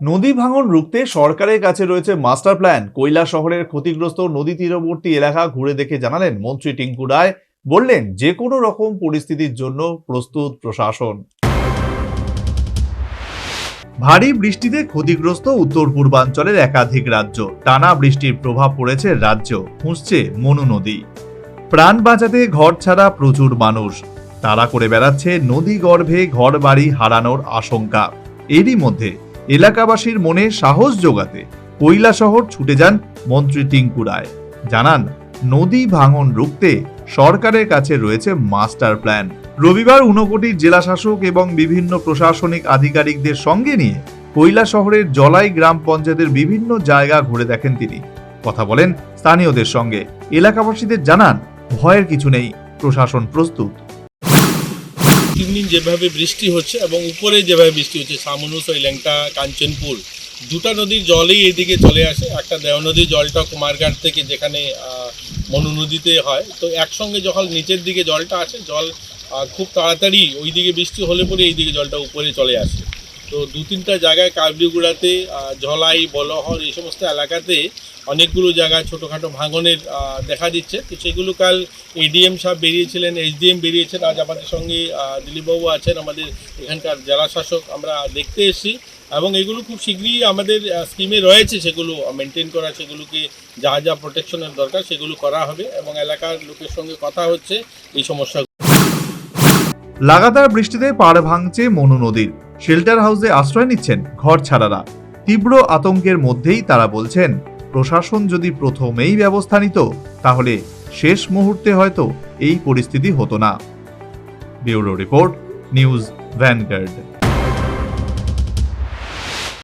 নদী ভাঙন রুখতে সরকারের কাছে রয়েছে মাস্টার প্ল্যান। কৈলা শহরের ক্ষতিগ্রস্ত নদী তীরবর্তী এলাকা ঘুরে দেখে জানালেন মন্ত্রী টিঙ্কু রায়। বললেন, যে কোনো রকম পরিস্থিতির জন্য প্রস্তুত প্রশাসন। ভারী বৃষ্টিতে ক্ষতিগ্রস্ত উত্তর পূর্বাঞ্চলের একাধিক রাজ্য। টানা বৃষ্টির প্রভাব পড়েছে রাজ্য, খুঁজছে মনু নদী। প্রাণ বাঁচাতে ঘর ছাড়া প্রচুর মানুষ। তারা করে বেড়াচ্ছে নদী গর্ভে ঘর বাড়ি হারানোর আশঙ্কা। এরই মধ্যে এলাকাবাসীর মনে সাহস যোগাতে শহর ছুটে যান মন্ত্রী টিঙ্কু রায়। জানান, নদী ভাঙন রুখতে সরকারের কাছে রয়েছে মাস্টার প্ল্যান। রবিবার ঊনকোটির জেলা শাসক এবং বিভিন্ন প্রশাসনিক আধিকারিকদের সঙ্গে নিয়ে কৈলা শহরের জলাই গ্রাম পঞ্চায়েতের বিভিন্ন জায়গা ঘুরে দেখেন তিনি। কথা বলেন স্থানীয়দের সঙ্গে। এলাকাবাসীদের জানান, ভয়ের কিছু নেই, প্রশাসন প্রস্তুত। তিন দিন যেভাবে বৃষ্টি হচ্ছে এবং উপরে যেভাবে বৃষ্টি হচ্ছে সামনুস ওই ল্যাংটা কাঞ্চনপুর, দুটা নদীর জলেই এদিকে চলে আসে। একটা দেও নদীর জলটা কুমারঘাট থেকে যেখানে মনু নদীতে হয়। তো একসঙ্গে যখন নিচের দিকে জলটা আসে, জল খুব তাড়াতাড়ি ওই দিকে বৃষ্টি হলে পরে এই দিকে জলটা উপরে চলে আসে। তো দু তিনটা জায়গায় কাবলিগুড়াতে আহ, ঝলাই বলহর এই সমস্ত এলাকাতে অনেকগুলো জায়গায় ছোটোখাটো ভাঙনের দেখা দিচ্ছে। তো সেগুলো কাল এডিএম সাহেব বেরিয়েছিলেন এইচডিএম বেরিয়েছেন। আজ আমাদের সঙ্গে দিলীপবাবু আছেন আমাদের এখানকার জেলা শাসক। আমরা দেখতে এসেছি এবং এগুলো খুব শীঘ্রই আমাদের স্কিমে রয়েছে। সেগুলো মেনটেন করা সেগুলোকে যা যা প্রোটেকশনের দরকার সেগুলো করা হবে এবং এলাকার লোকের সঙ্গে কথা হচ্ছে এই সমস্যা লাগাতার বৃষ্টিতে পাড় ভাঙছে মনু নদীর। শেল্টার হাউসে আশ্রয় নিচ্ছেন ঘর ছাড়ারা। তীব্র আতঙ্কের মধ্যেই তারা বলছেন, প্রশাসন যদি প্রথমেই ব্যবস্থা নিত, তাহলে শেষ মুহূর্তে হয়তো এই পরিস্থিতি হতো না। Bureau report, News Vanguard.